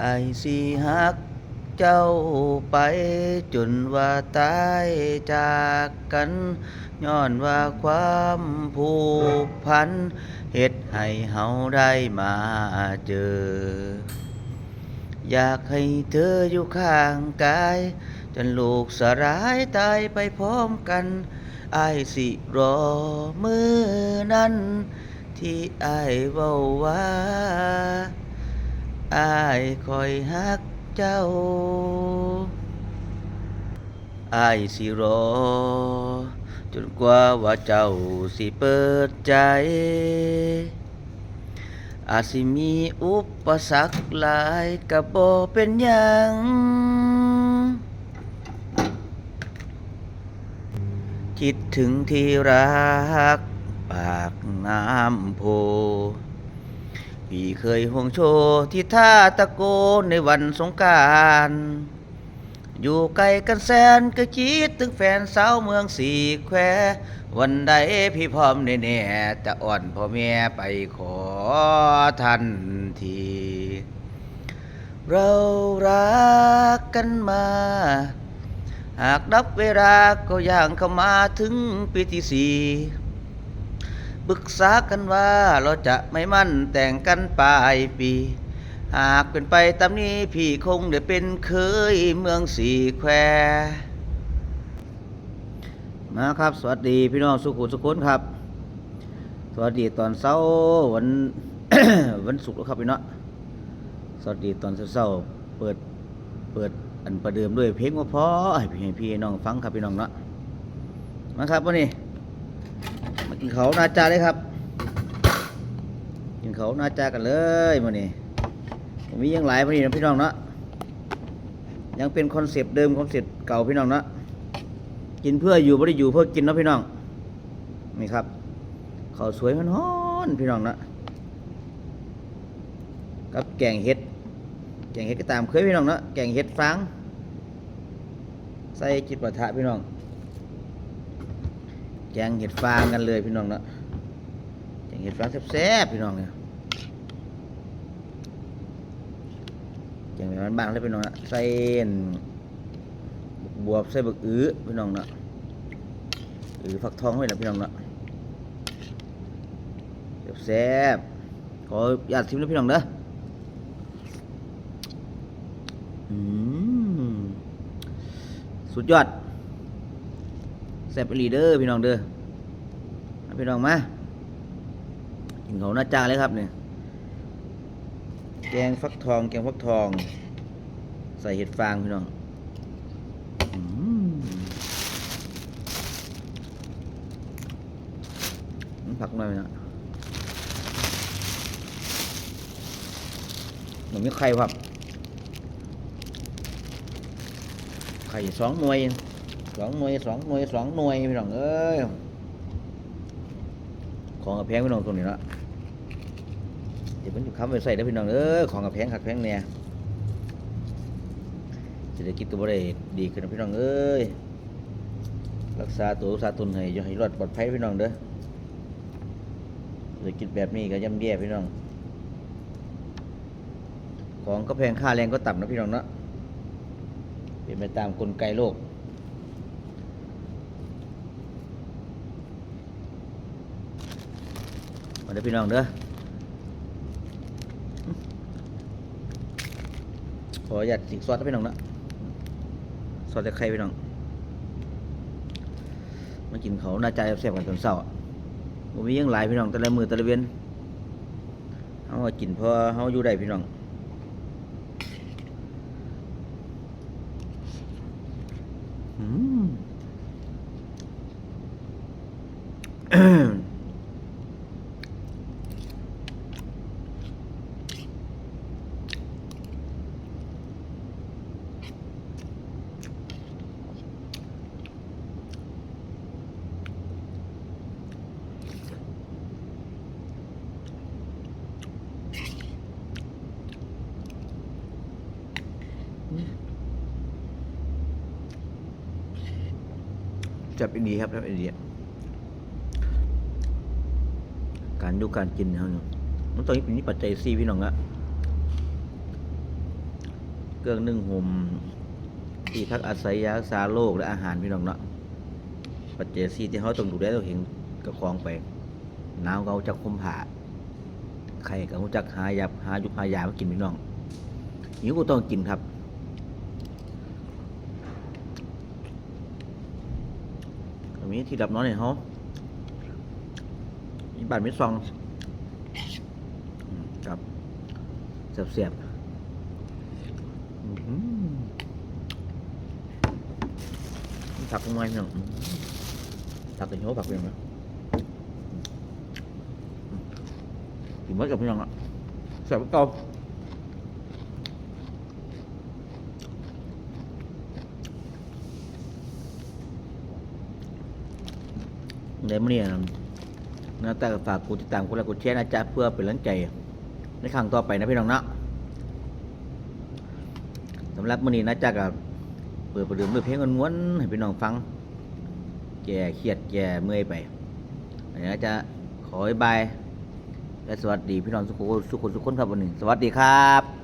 ไอสิฮักเจ้าไปจนว่าตายจากกันย้อนว่าความผูกพันเฮ็ดให้เฮาได้มาเจอ อยากให้เธออยู่ข้างกาย จนลูกสลายตายไปพร้อมกันไอสิรอมือนั้น ที่ไอเว้าว่า อายคอยฮักเจ้า อายสิรอ จนกว่าว่าเจ้าสิเปิดใจ อาจสิมีอุปสรรคหลายกับบ่เป็นหยังคิดถึงที่รัก ปากน้ำโพ พี่เคยห่วงโชว์ที่ท่าตะโกนในวันสงการอยู่ไกลกันแสนก็คิดถึงแฟนสาวเมืองสีแคววันใดพี่พร้อมแน่ๆจะอ่อนพ่อแม่ไปขอทันที เรารักกันมา หากนับเวลาก็ย่างเข้ามาถึงปีที่สี่ ปรึกษากันว่าเราจะไม่มั่นแต่งกันปลายปี หากเป็นไปตามนี้พี่คงได้เป็นเคยเมืองสีแควมาครับ สวัสดีพี่น้องสุขุสุขุนครับ สวัสดีตอนเช้าวันวันศุกร์แล้วครับพี่เนาะสวัสดีตอนเช้าเปิดเปิดอันประเดิมด้วยเพลงว่าพอให้พี่ให้พี่น้องฟังครับพี่น้องเนาะมาครับวันนี้ มากินเขานาจาเลยครับ กินเขานาจากันเลยวันนี้ผมมียังหลายวันนี้นะพี่น้องเนาะยังเป็นคอนเซปต์เดิมคอนเซปต์เก่าพี่น้องเนาะกินเพื่ออยู่ไม่ได้อยู่เพื่อกินนะพี่น้องนี่ครับข้าวสวยมันฮ้อนพี่น้องนะกับแกงเห็ด แกงเห็ดก็ตามเคยพี่น้องเนาะแกงเห็ดฟางใส่จิตประทะพี่น้อง แกงเห็ดฟางกันเลยพี่น้องเนาะแกงเห็ดฟางแซ่บๆพี่น้องเนี่ยแกงแบบบ้านๆเลยพี่น้องนะใส่บวบใส่บักอื้อพี่น้องเนาะอื้อฟักทองไว้นะพี่น้องเนาะแซ่บขออยากชิมนะพี่น้องเด้ออืมสุดยอด ซ่บอีหลีเด้อพี่น้องเด้อพี่น้องมากินเขาวหน้าจ้าเลยครับเนี่ยแกงฟักทอง แกงฟักทอง ใส่เห็ดฟางพี่น้องอืมมันผักหน่อยนะหนูมีไข่ครับ ไข่สองหน่วย สองหน่วยสองหน่วยสองหน่วยพี่น้องเอ้ยของกระแพงพี่น้องตรงนี้ละเดี๋ยวมันจะค้ำไปใส่ได้อพี่น้องเอ้ยของกระแพงขักแพงเนี่ยเศรษฐกิจก็บ่ได้ดีขึ้นนะพี่น้องเอ้ยรักษาตัวรักษาตนให้อย่าให้รอดปลอดภัยพี่น้องเด้อเศรษฐกิจแบบนี้ก็ย่ำแย่พี่น้อง ของก็แพงค่าแรงก็ต่ำนะพี่น้องเนาะเป็นไปตามกลไกโลก มาเด้อพี่น้องเด้อขอหยัดสิงซอสนะพี่น้องนาะซอสตะไครพี่น้องมากินเขาหน้าใจแซ่บกันตอนเช้าอะบ่มียังหลายพี่น้องแต่ละมือแต่ละเวียนเฮาก็กินพอเฮาอยู่ได้พี่น้องอืม จับอีดีครับจับอีดีการดูการกินเขาเนี่ยมันต้องมีปัจจัยสี่พี่น้องอะเครื่องนึ่งห่มที่พักอาศัยยารักษาโรคและอาหารพี่น้องเนาะปัจเจศีที่เขาต้องดูแลตัวเองกับของไปหนาวเขาจะคมผ่าใครก็รู้จักหายาหายุบหายามากินพี่น้องหิวก็ต้องกินครับีที่ดับนอนเนี่ยเขามีบาดมีซองครับเสียบๆอื้อหือผักลงมาพี่น้องอื้อผักกระโชผักเป็นไงกินไว้กับพี่น้องอะเสียบเก่า ในมื่อนี้นะนะแต่ฝากกูติดตามกูและกูแชร์นะจ๊ะเพื่อเป็นแรงใจ ในครั้งต่อไปนะพี่น้องเนาะสำหรับมื้อนี้นะจ๊ะก็เปิดประเดิมด้วยเพลงม้วนๆให้พี่น้องฟัง แก่เครียดแก่เมื่อยไปอันนี้นะจ๊ะขอบายบายและสวัสดีพี่น้องทุกคนทุกคนทุกคนครับวันนี้สวัสดีครับ